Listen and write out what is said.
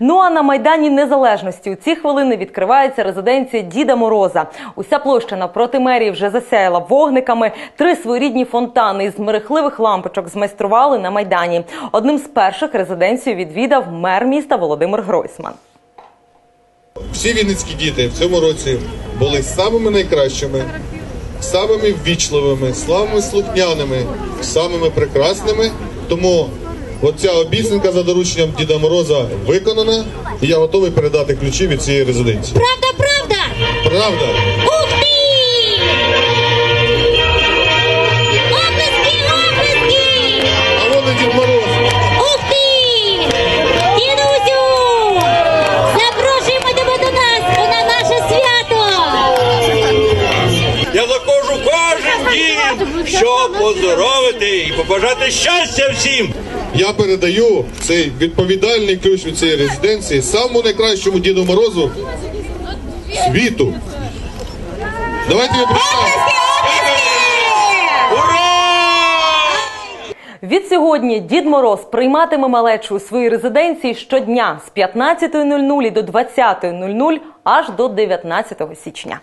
Ну а на майдані Незалежності у ці хвилини відкривається резиденція Діда Мороза. Уся площа навпроти мерії вже засяяла вогниками. Три своєрідні фонтани із мерехливих лампочок змайстрували на майдані. Одним з перших резиденцію відвідав мер міста Володимир Гройсман. Всі вінницькі діти в цьому році були самими найкращими, самими ввічливими, самими слухняними, самими прекрасними. Тому оця обіцянка за дорученням Діда Мороза виконана, і я готовий передати ключі від цієї резиденції. Правда, правда! Правда? Ух ти! Оплески, оплески! А вон і Дід Мороз. Ух ти! Дідусю! Запрошуємо тебе до нас на наше свято! Я заходжу кожен щоб поздоровити і побажати щастя всім. Я передаю цей відповідальний ключ від цієї резиденції самому найкращому Діду Морозу світу. Давайте ми представимо. Ура! Відсьогодні Дід Мороз прийматиме малечу у своїй резиденції щодня з 15.00 до 20.00 аж до 19 січня.